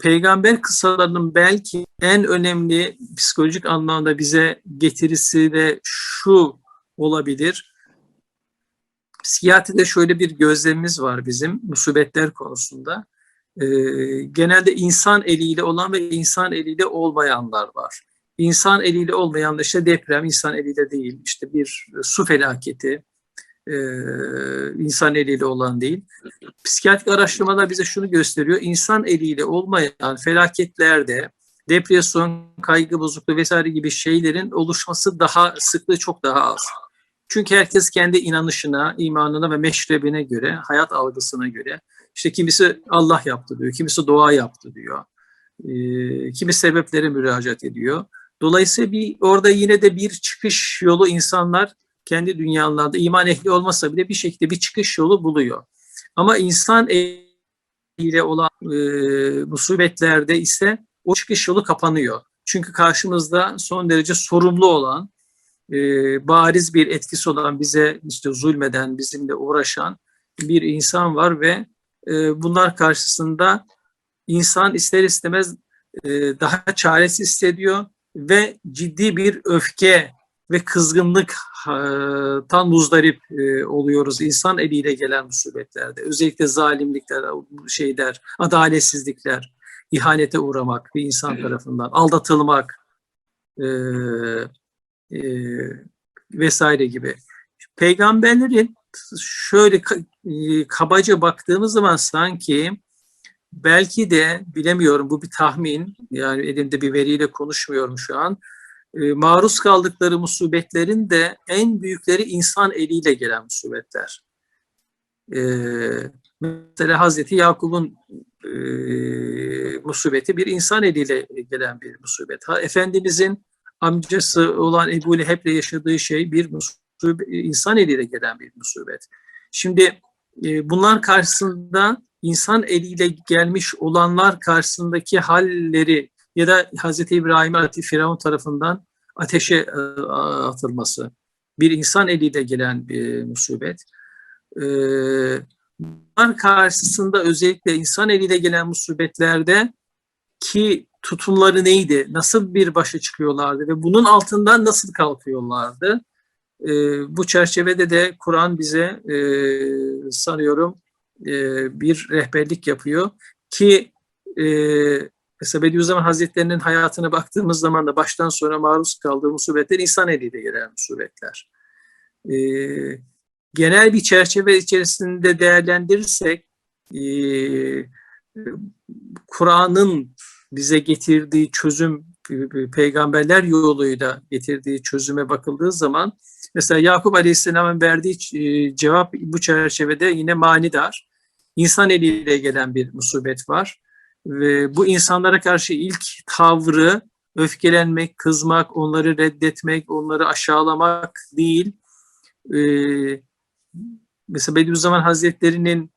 peygamber kıssalarının belki en önemli psikolojik anlamda bize getirisi de şu olabilir. Psikiyatride şöyle bir gözlemimiz var bizim musibetler konusunda. Ee, genelde insan eliyle olan ve insan eliyle olmayanlar var. İnsan eliyle olmayan işte deprem, insan eliyle değil. İşte bir su felaketi, e, insan eliyle olan değil. Psikiyatrik araştırmalar bize şunu gösteriyor. İnsan eliyle olmayan felaketlerde depresyon, kaygı bozukluğu vesaire gibi şeylerin oluşması daha sıklığı çok daha az. Çünkü herkes kendi inanışına, imanına ve meşrebine göre, hayat algısına göre işte kimisi Allah yaptı diyor, kimisi doğa yaptı diyor. E, kimi sebeplere müracaat ediyor. Dolayısıyla bir orada yine de bir çıkış yolu insanlar kendi dünyalarında iman ehli olmasa bile bir şekilde bir çıkış yolu buluyor. Ama insan ile olan e, musibetlerde ise o çıkış yolu kapanıyor. Çünkü karşımızda son derece sorumlu olan, e, bariz bir etkisi olan, bize işte zulmeden, bizimle uğraşan bir insan var ve e, bunlar karşısında insan ister istemez e, daha çaresiz hissediyor ve ciddi bir öfke ve kızgınlık tam muzdarip e, oluyoruz insan eliyle gelen musibetlerde. Özellikle zalimlikler, şeyler, adaletsizlikler, ihanete uğramak bir insan tarafından, aldatılmak e, e, vesaire gibi. Peygamberlerin şöyle kabaca baktığımız zaman sanki belki de bilemiyorum bu bir tahmin yani elimde bir veriyle konuşmuyorum şu an e, maruz kaldıkları musibetlerin de en büyükleri insan eliyle gelen musibetler. E, mesela Hazreti Yakup'un e, musibeti bir insan eliyle gelen bir musibet. Efendimizin amcası olan Ebu Leheb'le yaşadığı şey bir musibet, insan eliyle gelen bir musibet. Şimdi e, bunlar karşısında insan eliyle gelmiş olanlar karşısındaki halleri ya da Hz. İbrahim'e Firavun tarafından ateşe e, atılması. Bir insan eliyle gelen bir musibet. E, bunlar karşısında özellikle insan eliyle gelen musibetlerde ki tutumları neydi? Nasıl bir başa çıkıyorlardı ve bunun altından nasıl kalkıyorlardı? E, bu çerçevede de Kur'an bize e, sanıyorum e, bir rehberlik yapıyor ki e, Mesela Bediüzzaman Hazretleri'nin hayatına baktığımız zaman da baştan sonra maruz kaldığı musibetler insan eliyle gelen musibetler. Ee, genel bir çerçeve içerisinde değerlendirirsek e, Kur'an'ın bize getirdiği çözüm peygamberler yoluyla getirdiği çözüme bakıldığı zaman mesela Yakup Aleyhisselam'ın verdiği e, cevap bu çerçevede yine manidar. İnsan eliyle gelen bir musibet var ve bu insanlara karşı ilk tavrı öfkelenmek, kızmak, onları reddetmek, onları aşağılamak değil. Ee, mesela Bediüzzaman Hazretleri'nin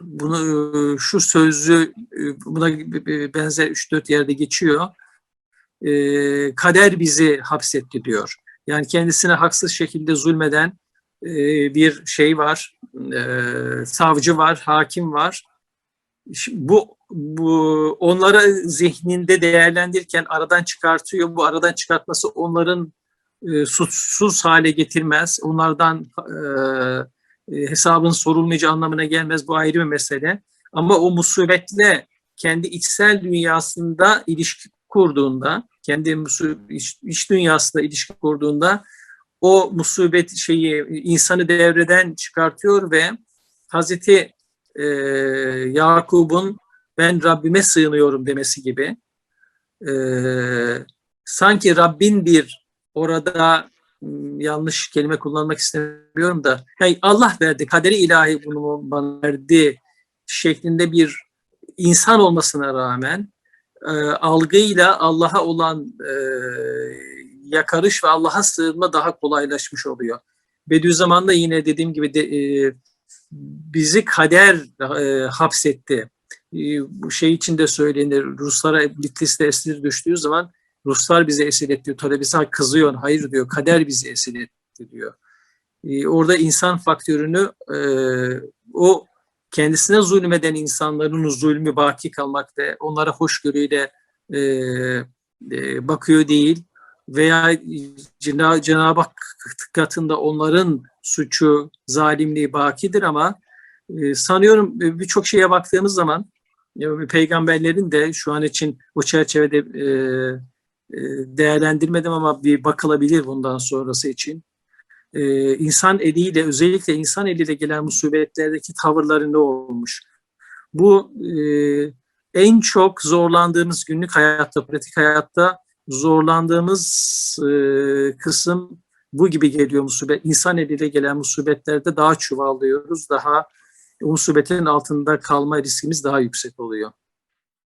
bunu şu sözü buna benzer 3-4 yerde geçiyor. Ee, kader bizi hapsetti diyor. Yani kendisine haksız şekilde zulmeden e, bir şey var, e, savcı var, hakim var. Bu bu onlara zihninde değerlendirirken aradan çıkartıyor. Bu aradan çıkartması onların e, suçsuz hale getirmez. Onlardan e, e, hesabın sorulmayacağı anlamına gelmez. Bu ayrı bir mesele. Ama o musibetle kendi içsel dünyasında ilişki kurduğunda, kendi iç, iç dünyasında ilişki kurduğunda o musibet şeyi insanı devreden çıkartıyor ve Hazreti e, Yakub'un ben Rabbime sığınıyorum demesi gibi e, sanki Rabbin bir orada yanlış kelime kullanmak istemiyorum da hey, Allah verdi, kaderi ilahi bunu bana verdi şeklinde bir insan olmasına rağmen e, algıyla Allah'a olan e, yakarış ve Allah'a sığınma daha kolaylaşmış oluyor. Bediüzzaman'da yine dediğim gibi de, e, bizi kader e, hapsetti. Ee, bu şey için de söylenir. Ruslara Bitlis'te esir düştüğü zaman Ruslar bize esir etti. Talebesi kızıyor. Hayır diyor. Kader bizi esir etti diyor. Ee, orada insan faktörünü e, o kendisine zulmeden insanların zulmü baki kalmak ve onlara hoşgörüyle e, e, bakıyor değil veya Cenab- Cenab-ı Hak katında onların suçu, zalimliği bakidir ama sanıyorum birçok şeye baktığımız zaman peygamberlerin de şu an için bu çerçevede e, e, değerlendirmedim ama bir bakılabilir bundan sonrası için. E, insan eliyle özellikle insan eliyle gelen musibetlerdeki tavırları ne olmuş? Bu e, en çok zorlandığımız günlük hayatta, pratik hayatta zorlandığımız e, kısım bu gibi geliyor musibet. İnsan eliyle gelen musibetlerde daha çuvallıyoruz, daha musibetin altında kalma riskimiz daha yüksek oluyor.